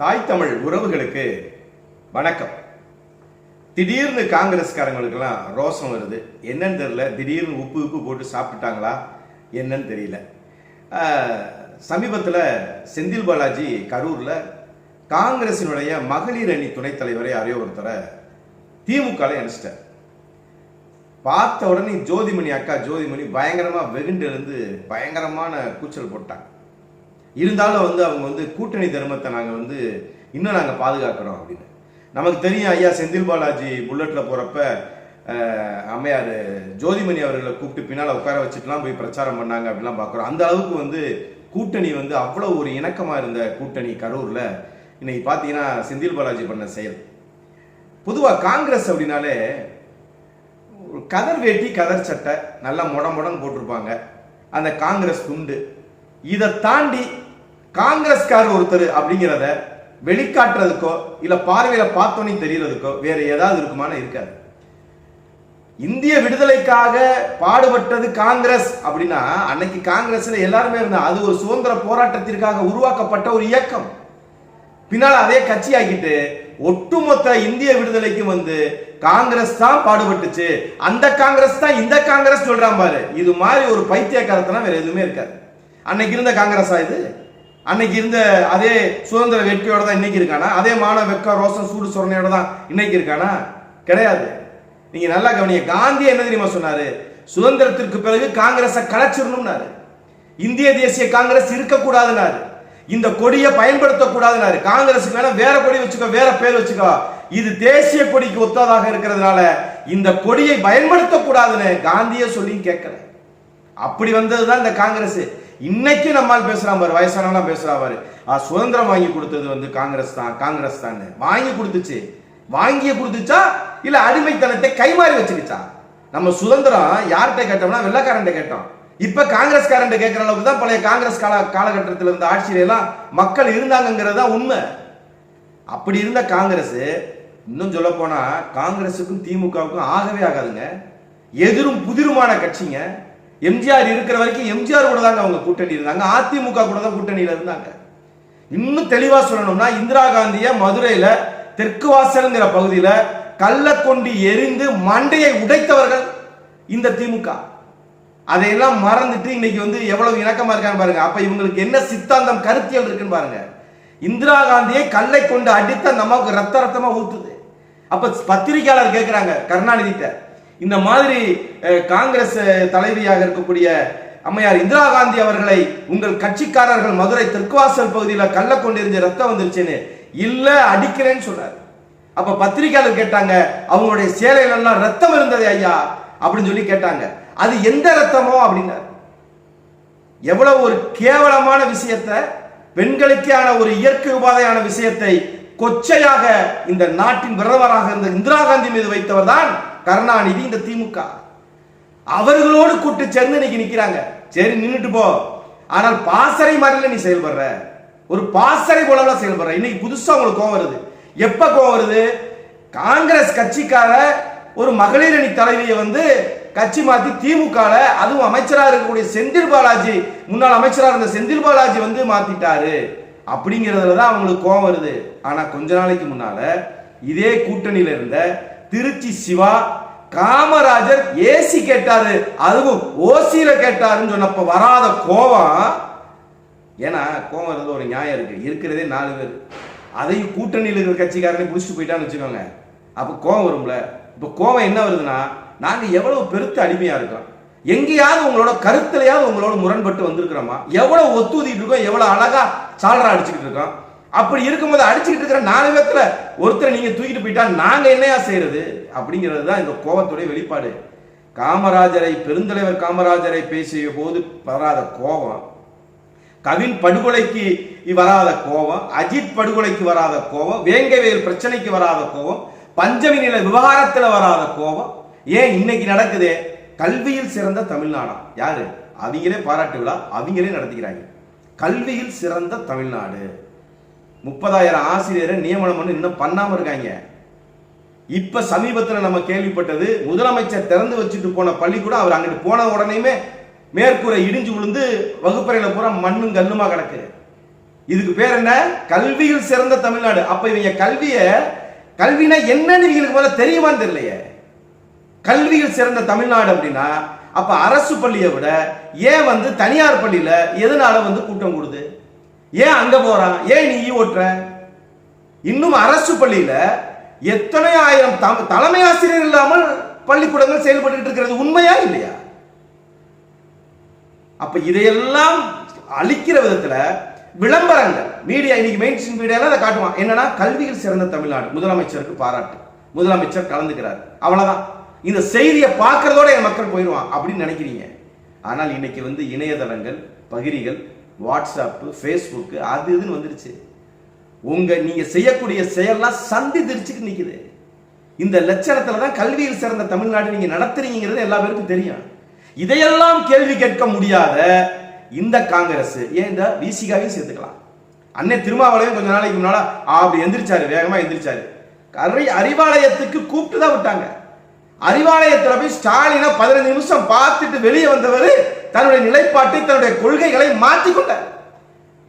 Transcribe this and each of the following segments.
தாய் தமிழ் உறவுகளுக்கு வணக்கம். திடீர்னு காங்கிரஸ்காரங்களுக்கெல்லாம் ரோசம் வருது. என்னன்னு தெரியல. திடீர்னு உப்பு உப்பு போட்டு சாப்பிட்டுட்டாங்களா என்னன்னு தெரியல. சமீபத்தில் செந்தில் பாலாஜி கரூரில் காங்கிரசினுடைய மகளிர் அணி துணைத் தலைவரை யாரையோ ஒருத்தரை திமுகவில் அனுப்பிச்சிட்டார் பார்த்த உடனே ஜோதிமணி அக்கா ஜோதிமணி பயங்கரமாக வெகுண்டு எழுந்து பயங்கரமான கூச்சல் போட்டாங்க. இருந்தாலும் வந்து அவங்க வந்து கூட்டணி தர்மத்தை நாங்கள் வந்து இன்னும் நாங்கள் பாதுகாக்கிறோம் அப்படின்னு. நமக்கு தெரியும் ஐயா செந்தில் பாலாஜி புல்லட்டில் போகிறப்ப அம்மையார் ஜோதிமணி அவர்களை கூப்பிட்டு பின்னால் உட்கார வச்சுட்டுலாம் போய் பிரச்சாரம் பண்ணாங்க அப்படிலாம் பார்க்குறோம் அந்த அளவுக்கு வந்து கூட்டணி வந்து அவ்வளோ ஒரு இணக்கமாக இருந்த கூட்டணி கரூரில் இன்னைக்கு பார்த்தீங்கன்னா செந்தில் பாலாஜி பண்ண செயல். பொதுவாக காங்கிரஸ் அப்படின்னாலே கதர் வேட்டி கதர் சட்டை நல்லா முடம் போட்டிருப்பாங்க. அந்த காங்கிரஸ் துண்டு. இதை தாண்டி காங்கிரஸ்கார் ஒருத்தர் அப்படிங்கிறத வெளிக்காட்டுறதுக்கோ இல்ல பார்வையில பார்த்தோன்னே தெரியறதுக்கோ வேற ஏதாவது இருக்குமான இருக்காது. இந்திய விடுதலைக்காக பாடுபட்டது காங்கிரஸ் அப்படின்னா அன்னைக்கு காங்கிரஸ்ல எல்லாருமே இருந்தா அது ஒரு சுதந்திர போராட்டத்திற்காக உருவாக்கப்பட்ட ஒரு இயக்கம். பின்னால் அதே கட்சி ஆக்கிட்டு ஒட்டுமொத்த இந்திய விடுதலைக்கும் வந்து காங்கிரஸ் தான் பாடுபட்டுச்சு. அந்த காங்கிரஸ் தான் இந்த காங்கிரஸ் சொல்றான் பாரு. இது மாதிரி ஒரு பைத்தியக்காரத்தனம் வேற எதுவுமே இருக்காது. அன்னைக்கு இருந்த காங்கிரஸா இது? அன்னைக்கு இருந்த அதே சுதந்திர வெட்கையோட தான் இன்னைக்கு இருக்கானா? அதே மான வெக்கம் ரோசம் சூடு சொரணையோட தான் இன்னைக்கு இருக்கானா? கிடையாது. நீங்க நல்லா கவனிங்க. காந்தி என்ன தெரியுமா சொன்னாரு? சுதந்திரத்திற்கு பிறகு காங்கிரஸை கலைச்சிடணும்னாரு. இந்திய தேசிய காங்கிரஸ் இருக்கக்கூடாதுனாரு. இந்த கொடியை பயன்படுத்தக்கூடாதுனாரு. காங்கிரஸுக்கு வேணா வேற கொடி வச்சுக்கோ வேற பேர் வச்சுக்கோ. இது தேசிய கொடிக்கு ஒத்ததாக இருக்கிறதுனால இந்த கொடியை பயன்படுத்தக்கூடாதுன்னு காந்தியை சொல்லி கேட்கல. அப்படி வந்ததுதான் இந்த காங்கிரஸ். இன்னைக்கு நம்மால் பேசுறான் பாரு வயசானவங்க பேசுறா பாரு. ஆ, சுதந்திரம் வாங்கி கொடுத்தது வந்து காங்கிரஸ் தான் காங்கிரஸ் தான் வாங்கி கொடுத்துச்சு. வாங்கிய கொடுத்துச்சா? இல்ல அடிமைத்தனத்தை கைமாறி வச்சுக்கிச்சா? நம்ம சுதந்திரம் யார்கிட்ட கேட்டோம்னா வெள்ளக்காரன்ட்ட கேட்டோம். இப்ப காங்கிரஸ்காரன் கேட்கிற அளவுக்கு தான் பழைய காங்கிரஸ் கால காலகட்டத்தில் இருந்த ஆட்சியில எல்லாம் மக்கள் இருந்தாங்கிறது தான் உண்மை. அப்படி இருந்த காங்கிரஸ் இன்னும் சொல்ல போனா காங்கிரஸுக்கும் திமுகவுக்கும் ஆகவே ஆகாதுங்க. எதிரும் புதிருமான கட்சிங்க. எம்ஜிஆர் இருக்கிற வரைக்கும் எம்ஜிஆர் கூட தாங்க அவங்க கூட்டணி இருந்தாங்க. அதிமுக கூட தான் கூட்டணியில் இருந்தாங்க. இன்னும் தெளிவாக சொல்லணும்னா இந்திரா காந்திய மதுரையில் தெற்கு வாசல்ங்கிற பகுதியில் கல்லை கொண்டு எரிந்து மண்டையை உடைத்தவர்கள் இந்த திமுக. அதையெல்லாம் மறந்துட்டு இன்னைக்கு வந்து எவ்வளவு இணக்கமா இருக்கான்னு பாருங்க. அப்ப இவங்களுக்கு என்ன சித்தாந்தம் கருத்தியல் இருக்குன்னு பாருங்க. இந்திரா காந்தியை கல்லை கொண்டு அடித்த அந்த அம்மாவுக்கு ரத்த ரத்தமா ஊத்துது. அப்ப பத்திரிகையாளர் கேட்கிறாங்க கருணாநிதிட்ட இந்த மாதிரி காங்கிரஸ் தலைவியாக இருக்கக்கூடிய அம்மையார் இந்திரா காந்தி அவர்களை உங்கள் கட்சிக்காரர்கள் மதுரை தெற்குவாசல் பகுதியில் கள்ள கொண்டிருந்த ரத்தம் வந்துருச்சுன்னு இல்ல அடிக்கிறேன்னு சொன்னார் அப்ப பத்திரிகையாளர் கேட்டாங்க அவங்களுடைய சேலையில எல்லாம் ரத்தம் இருந்தது ஐயா அப்படின்னு சொல்லி கேட்டாங்க. அது எந்த ரத்தமோ? அப்படின்னாரு. எவ்வளவு ஒரு கேவலமான விஷயத்தை பெண்களுக்கான ஒரு இயற்கை உபாதையான விஷயத்தை கொச்சையாக இந்த நாட்டின் பிரதமராக இருந்த இந்திரா காந்தி மீது வைத்தவர் தான் கருணாநிதி இந்த திமுக. அவர்களோடு கூட்டு சேர்ந்து இன்னைக்கு நிக்கிறாங்க. சரி நின்றுட்டு போ. ஆனால் பாசறை மாதிரில நீ செயல்படுற. ஒரு பாசறை போலலாம் செயல்படுற. இன்னைக்கு புதுசா உங்களுக்கு கோவம் வருது. எப்ப கோவம் வருது? காங்கிரஸ் கட்சிக்கார ஒரு மகளிர் அணி தலைவியை வந்து கட்சி மாத்தி திமுக அதுவும் அமைச்சரா இருக்கக்கூடிய செந்தில் பாலாஜி முன்னாள் அமைச்சரா இருந்த செந்தில் பாலாஜி வந்து மாத்திட்டாரு. அப்படிங்கிறதுல தான் அவங்களுக்கு கோவம் வருது. ஆனா கொஞ்ச நாளைக்கு முன்னால இதே கூட்டணியில இருந்த திருச்சி சிவா காமராஜர் ஏசி கேட்டாரு அதுவும் ஓசியில கேட்டாருன்னு சொன்னப்ப வராத கோவம். ஏன்னா கோவம் இருந்து ஒரு நியாயம் இருக்கு. இருக்கிறதே நாலு பேர். அதையும் கூட்டணியில் இருக்கிற கட்சிக்காரனே பிடிச்சிட்டு போயிட்டான்னு வச்சுக்கோங்க. அப்போ கோவம் வரும்ல. இப்போ கோவம் என்ன வருதுன்னா நாங்க எவ்வளவு பெருத்த அடிமையா இருக்கோம் எங்கேயாவது உங்களோட கருத்துலையாவது உங்களோட முரண்பட்டு வந்திருக்கிறோமா? எவ்வளவு ஒத்துதிட்டு இருக்கோம்? எவ்வளவு அழகா சாலரா அடிச்சுக்கிட்டு இருக்கோம்? அப்படி இருக்கும்போது அடிச்சுக்கிட்டு இருக்கிற நாலு பேத்துல ஒருத்தரை நீங்க தூக்கிட்டு போயிட்டா நாங்க என்னையா செய்யறது? அப்படிங்கிறது தான் இந்த கோபத்துடைய வெளிப்பாடு. காமராஜரை பெருந்தலைவர் காமராஜரை பேசிய போது வராத கோபம். கவின் படுகொலைக்கு வராத கோபம் அஜித் படுகொலைக்கு வராத கோபம் வேங்கவேல் பிரச்சனைக்கு வராத கோபம் பஞ்சமி நில விவகாரத்தில் வராத கோபம். ஏன் இன்னைக்கு நடக்குதே? கல்வியில் சிறந்த தமிழ்நாடா? யாரு? அவங்களே பாராட்டு விழா அவங்களே நடத்திக்கிறாங்க. கல்வியில் சிறந்த தமிழ்நாடு. முப்பதாயிரம் ஆசிரியரை நியமனம் பண்ணி இன்னும் பண்ணாம இருக்காங்க. இப்ப சமீபத்தில் நம்ம கேள்விப்பட்டது முதலமைச்சர் திறந்து வச்சுட்டு போன பள்ளிக்கூடம் அவர் அங்கிட்டு போன உடனேயுமே மேற்கூரை இடிஞ்சு விழுந்து வகுப்பறையில பூரா மண்ணும் கல்லுமா கிடக்கு. இதுக்கு பேர் என்ன? கல்வியில் சிறந்த தமிழ்நாடு. அப்ப இவங்க கல்விய கல்வினா என்னன்னு இவங்களுக்கு முதல்ல தெரியுமான்னு தெரியலையே. கல்வியில் சிறந்த தமிழ்நாடு அப்படின்னா அப்ப அரசு பள்ளியை விட ஏன் வந்து தனியார் பள்ளியில எதனால வந்து கூட்டம் கூடுது? ஏன் அங்க போறான் ஏன் நீ ஈ ஓட்டுற? இன்னும் அரசு பள்ளியில எத்தனை ஆயிரம் தலைமை ஆசிரியர் இல்லாமல் பள்ளிக்கூடங்கள் செயல்பட்டு இருக்கிறது உண்மையா இல்லையா? அப்ப இதையெல்லாம் அழிக்கிற விதத்துல விளம்பரங்கள். மீடியா இன்னைக்கு மெயின் ஸ்ட்ரீம் மீடியால அதை காட்டுவான். என்னன்னா கல்வியில் சிறந்த தமிழ்நாடு. முதலமைச்சருக்கு பாராட்டு. முதலமைச்சர் கலந்துக்கிறார். அவ்வளவுதான். இந்த செய்தியை பார்க்கறதோட என் மக்கள் போயிடுவான் அப்படின்னு நினைக்கிறீங்க. ஆனால் இன்னைக்கு வந்து இணையதளங்கள் பகிரிகள் வாட்ஸ்அப்பு ஃபேஸ்புக்கு அது இதுன்னு வந்துருச்சு. உங்கள் நீங்கள் செய்யக்கூடிய செயல்லாம் சந்தி திரிச்சுக்கு நிக்குது. இந்த லட்சணத்தில் தான் கல்வியில் சிறந்த தமிழ்நாடு நீங்கள் நடத்துறீங்கிறது எல்லா பேருக்கும் தெரியும். இதையெல்லாம் கேள்வி கேட்க முடியாத இந்த காங்கிரஸ் ஏன் இந்த விசிகாவையும் சேர்த்துக்கலாம். அன்னை திருமாவளையும் கொஞ்ச நாளைக்கு முன்னால அப்படி எந்திரிச்சாரு வேகமாக எந்திரிச்சாரு. அறிவாலயத்துக்கு கூப்பிட்டு தான் விட்டாங்க. அறிவாலயத்தில் போய் ஸ்டாலினை பதினஞ்சு நிமிஷம் பார்த்துட்டு வெளியே வந்தவர் தன்னுடைய நிலைப்பாட்டை தன்னுடைய கொள்கைகளை மாற்றிக்கொண்டார்.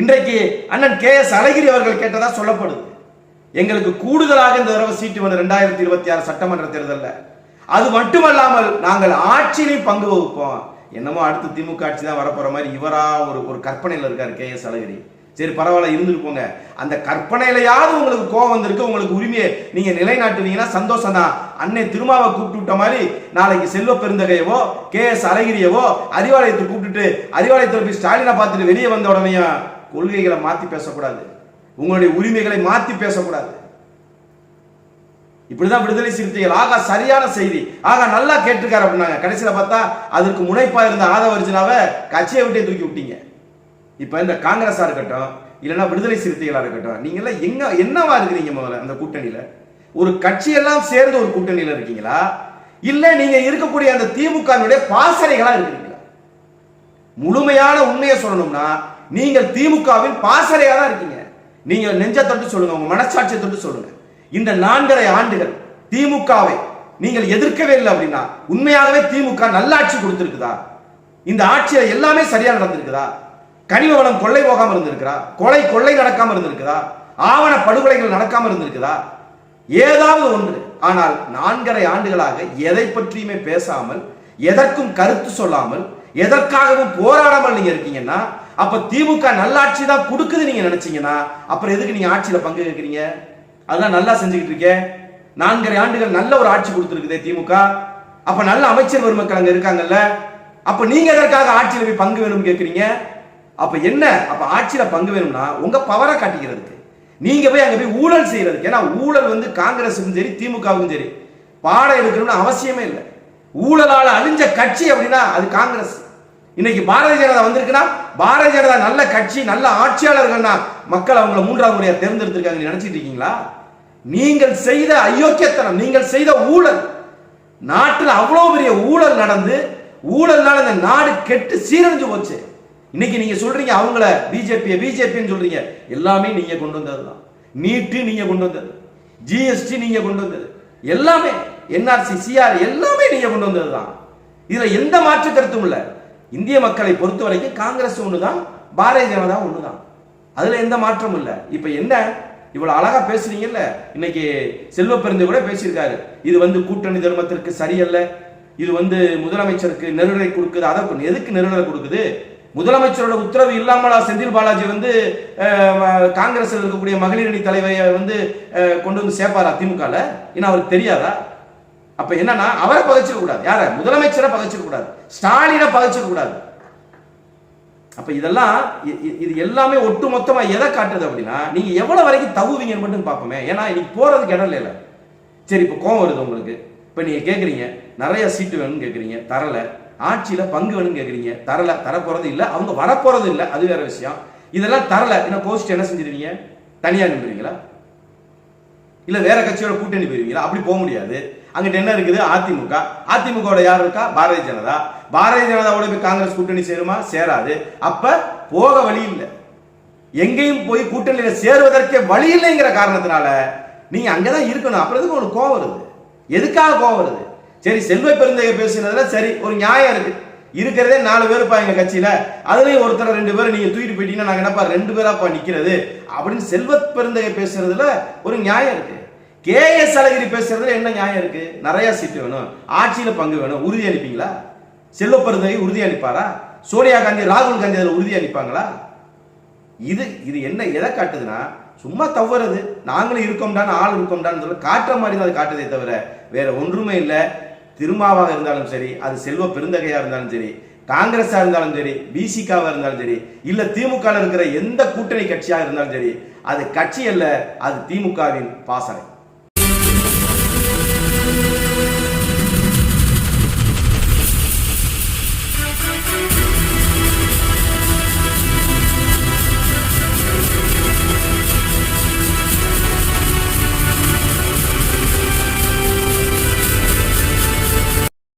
இன்றைக்கு அண்ணன் கே எஸ் அழகிரி அவர்கள் கேட்டதா சொல்லப்படுது. எங்களுக்கு கூடுதலாக இந்த தடவை சீட்டு வந்து ரெண்டாயிரத்தி இருபத்தி ஆறு சட்டமன்ற தேர்தலில். அது மட்டுமல்லாமல் நாங்கள் ஆட்சியிலையும் பங்கு வகுப்போம். என்னமோ அடுத்து திமுக ஆட்சி தான் வரப்போற மாதிரி இவரா ஒரு ஒரு கற்பனையில் இருக்கார் கே எஸ் அழகிரி. சரி பரவாயில்ல இருந்துட்டு போங்க. அந்த கற்பனையிலையாவது உங்களுக்கு கோவம் வந்திருக்கு உங்களுக்கு உரிமையை நீங்க நிலைநாட்டுவீங்கன்னா சந்தோஷம் தான் அன்னை திருமாவை கூப்பிட்டு விட்ட மாதிரி நாளைக்கு செல்வ பெருந்தகையவோ கே எஸ் அழகிரியவோ அறிவாலயத்தை கூப்பிட்டுட்டு அறிவாலயத்தில் போய் ஸ்டாலினை பார்த்துட்டு வெளியே வந்த உடனே கொள்கைகளை மாத்தி பேசக்கூடாது. உங்களுடைய உரிமைகளை மாத்தி பேசக்கூடாது. இப்படிதான் விடுதலை சிறுத்தைகள். ஆகா சரியான செய்தி. ஆகா நல்லா கேட்டிருக்காரு அப்படின்னாங்க. கடைசியில பார்த்தா அதற்கு முனைப்பா இருந்த ஆதவர்ஜினாவை கட்சியை விட்டே தூக்கி விட்டீங்க. இப்போ இந்த காங்கிரஸாக இருக்கட்டும் இல்லைன்னா விடுதலை சிறுத்தைகளாக இருக்கட்டும் நீங்களாம் எல்லாம் என்னவா இருக்கிறீங்க முதல்ல அந்த கூட்டணியில்? ஒரு கட்சியெல்லாம் சேர்ந்து ஒரு கூட்டணியில் இருக்கீங்களா? இல்லை நீங்கள் இருக்கக்கூடிய அந்த திமுகவினுடைய பாசறைகளாக இருக்கிறீங்களா? முழுமையான உண்மையை சொல்லணும்னா நீங்கள் திமுகவின் பாசறையாக தான் இருக்கீங்க. நீங்கள் நெஞ்ச தொட்டு சொல்லுங்க உங்க மனசாட்சியை தொட்டு சொல்லுங்க. இந்த நான்கரை ஆண்டுகள் திமுகவை நீங்கள் எதிர்க்கவே இல்லை அப்படின்னா உண்மையாகவே திமுக நல்லாட்சி கொடுத்துருக்குதா? இந்த ஆட்சியில் எல்லாமே சரியா நடந்திருக்குதா? கனிம வளம் கொள்ளை போகாமல் இருந்திருக்கிறா? கொலை கொள்ளை நடக்காமல் இருந்திருக்குதா ஆவண படுகொலைகள் நடக்காமல் இருந்திருக்குதா ஏதாவது ஒன்று. ஆனால் நான்கரை ஆண்டுகளாக எதை பற்றியுமே பேசாமல் எதற்கும் கருத்து சொல்லாமல் எதற்காகவும் போராடாமல் நீங்க இருக்கீங்கன்னா அப்ப திமுக நல்லாட்சி தான் கொடுக்குது நீங்க நினைச்சீங்கன்னா அப்புறம் எதுக்கு நீங்க ஆட்சியில பங்கு கேட்கறீங்க? அதெல்லாம் நல்லா செஞ்சுக்கிட்டு இருக்கேன் நான்கரை ஆண்டுகள் நல்ல ஒரு ஆட்சி கொடுத்துருக்குதே திமுக. அப்ப நல்ல அமைச்சர் பெருமக்கள் அங்க இருக்காங்கல்ல. அப்ப நீங்க எதற்காக ஆட்சியில போய் பங்கு வேணும்னு கேட்கறீங்க? அப்ப என்ன? அப்ப ஆட்சியில பங்கு வேணும்னா உங்க பவரை காட்டிக்கிறதுக்கு. நீங்க போய் அங்க போய் ஊழல் செய்யறதுக்கு. ஏன்னா ஊழல் வந்து காங்கிரஸுக்கும் சரி திமுகவுக்கும் சரி பாடம் எடுக்கணும்னு அவசியமே இல்லை. ஊழலால அழிஞ்ச கட்சி அப்படின்னா அது காங்கிரஸ். இன்னைக்கு பாரதிய ஜனதா வந்திருக்குன்னா பாரதிய ஜனதா நல்ல கட்சி நல்ல ஆட்சியாளர்கள்னா மக்கள் அவங்கள மூன்றாவது முறையா தேர்ந்தெடுத்திருக்காங்க. நினைச்சிட்டு இருக்கீங்களா? நீங்கள் செய்த அயோக்கியத்தனம் நீங்கள் செய்த ஊழல். நாட்டில் அவ்வளோ பெரிய ஊழல் நடந்து ஊழல்னால இந்த நாடு கெட்டு சீரழிஞ்சு போச்சு. இன்னைக்கு நீங்க சொல்றீங்க அவங்கள பிஜேபி பிஜேபின்னு சொல்றீங்க. எல்லாமே நீங்க கொண்டு வந்தது தான் நீட்டு நீங்க கொண்டு வந்தது. ஜிஎஸ்டி நீங்க கொண்டு வந்தது. எல்லாமே என்ஆர்சி சிஆர் எல்லாமே நீங்க கொண்டு வந்தது தான் இதுல எந்த மாற்று கருத்தும் இல்ல. இந்திய மக்களை பொறுத்த வரைக்கும் காங்கிரஸ் ஒண்ணுதான் பாரதிய ஜனதா ஒண்ணுதான். அதுல எந்த மாற்றமும் இல்ல. இப்ப என்ன? இவ்வளவு அழகா பேசுறீங்கல்ல. இன்னைக்கு செல்வ பெருந்து கூட பேசியிருக்காரு. இது வந்து கூட்டணி தர்மத்திற்கு சரியல்ல. இது வந்து முதலமைச்சருக்கு நெருடலை கொடுக்குது. அதை எதுக்கு நெருடலை கொடுக்குது? முதலமைச்சரோட உத்தரவு இல்லாமலா செந்தில் பாலாஜி வந்து காங்கிரஸில் இருக்கக்கூடிய மகளிர் அணி தலைவரை வந்து கொண்டு வந்து சேர்ப்பாரா திமுகல? ஏன்னா அவருக்கு தெரியாதா? அப்ப என்னன்னா அவரை பகைச்சிக்க கூடாது. யார? முதலமைச்சரை பகைச்சிக்க கூடாது. ஸ்டாலினை பகைச்சிக்க கூடாது. அப்ப இதெல்லாம் இது எல்லாமே ஒட்டு மொத்தமா எதை காட்டுது அப்படின்னா நீங்க எவ்வளவு வரைக்கும் தவுவீங்கன்னு மட்டும் பார்ப்போமே. ஏன்னா இன்னைக்கு போறதுக்கு இடம் இல்லை சரி இப்போ கோவம் வருது உங்களுக்கு. இப்போ நீங்க கேக்குறீங்க. நிறைய சீட்டு வேணும்னு கேக்குறீங்க. தரலை. ஆட்சியில் பங்கு வேணும்னு கேட்குறீங்க தரல தரப்போகிறது இல்லை. அவங்க வரப்போகிறது இல்லை. அது வேற விஷயம். இதெல்லாம் தரல. என்ன போஸ்ட் என்ன செஞ்சிருவீங்க? தனியாக நின்றுவீங்களா? இல்லை வேற கட்சியோட கூட்டணி போயிருவீங்களா? அப்படி போக முடியாது. அங்கிட்ட என்ன இருக்குது? அதிமுக. அதிமுக யார் இருக்கா? பாரதிய ஜனதா. பாரதிய ஜனதாவோட போய் காங்கிரஸ் கூட்டணி சேருமா? சேராது. அப்ப போக வழி இல்லை. எங்கேயும் போய் கூட்டணியில சேருவதற்கே வழி இல்லைங்கிற காரணத்தினால நீங்க அங்கதான் இருக்கணும். அப்புறம் எதுக்கு உங்களுக்கு கோவம் வருது? எதுக்காக கோவம் வருது? சரி செல்வ பெருந்தகை பேசினதுல சரி ஒரு நியாயம் இருக்கு. இருக்கிறதே நாலு பேருப்பா எங்க கட்சியில. அதுலயும் ஒருத்தர் ரெண்டு பேரும் நீங்க தூக்கிட்டு போயிட்டீங்கன்னா நாங்க என்னப்பா ரெண்டு பேராப்பா நிக்கிறது? அப்படின்னு செல்வ பெருந்தகை பேசுறதுல ஒரு நியாயம் இருக்கு. கே எஸ் அழகிரி பேசுறதுல என்ன நியாயம் இருக்கு? நிறைய சீட்டு வேணும். ஆட்சியில பங்கு வேணும். உறுதி அளிப்பீங்களா? செல்வ பெருந்தகை உறுதி அளிப்பாரா? சோனியா காந்தி ராகுல் காந்தி அதில் உறுதி அளிப்பாங்களா? இது இது என்ன எதை காட்டுதுன்னா சும்மா தவறுது. நாங்களும் இருக்கோம்டான்னு ஆள் இருக்கோம்டான்னு சொல்ல காட்டுற மாதிரி தான் அது காட்டுதே தவிர வேற ஒன்றுமே இல்லை. திருமாவாக இருந்தாலும் சரி அது செல்வ பெருந்தகையாக இருந்தாலும் சரி காங்கிரஸா இருந்தாலும் சரி பிசிகாவா இருந்தாலும் சரி இல்லை திமுக இருக்கிற எந்த கூட்டணி கட்சியா இருந்தாலும் சரி அது கட்சி அல்ல அது திமுகவின் பாசறை.